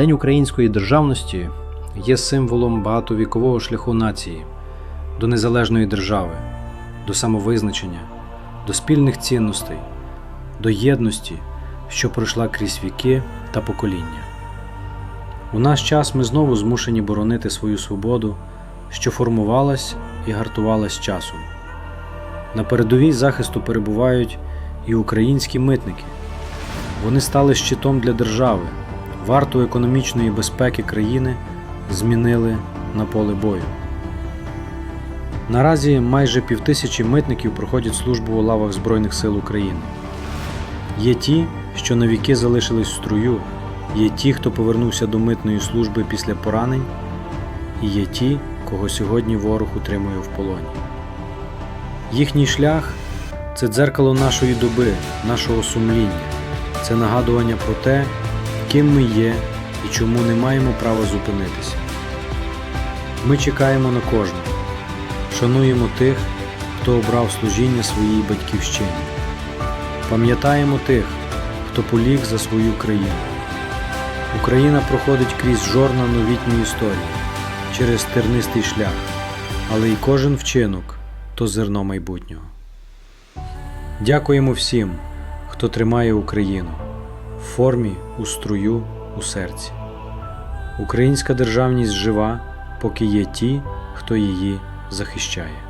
День української державності є символом багатовікового шляху нації до незалежної держави, до самовизначення, до спільних цінностей, до єдності, що пройшла крізь віки та покоління. У наш час ми знову змушені боронити свою свободу, що формувалась і гартувалась часом. На передовій захисту перебувають і українські митники. Вони стали щитом для держави, варту економічної безпеки країни змінили на поле бою. Наразі майже півтисячі митників проходять службу у лавах Збройних сил України. Є ті, що навіки залишились в струю, є ті, хто повернувся до митної служби після поранень, і є ті, кого сьогодні ворог утримує в полоні. Їхній шлях це дзеркало нашої доби, нашого сумління, це нагадування про те, ким ми є і чому не маємо права зупинитися. Ми чекаємо на кожного, шануємо тих, хто обрав служіння своїй батьківщині. Пам'ятаємо тих, хто поліг за свою країну. Україна проходить крізь жорна новітньої історії, через тернистий шлях, але й кожен вчинок то зерно майбутнього. Дякуємо всім, хто тримає Україну в формі, у струю, у серці. Українська державність жива, поки є ті, хто її захищає.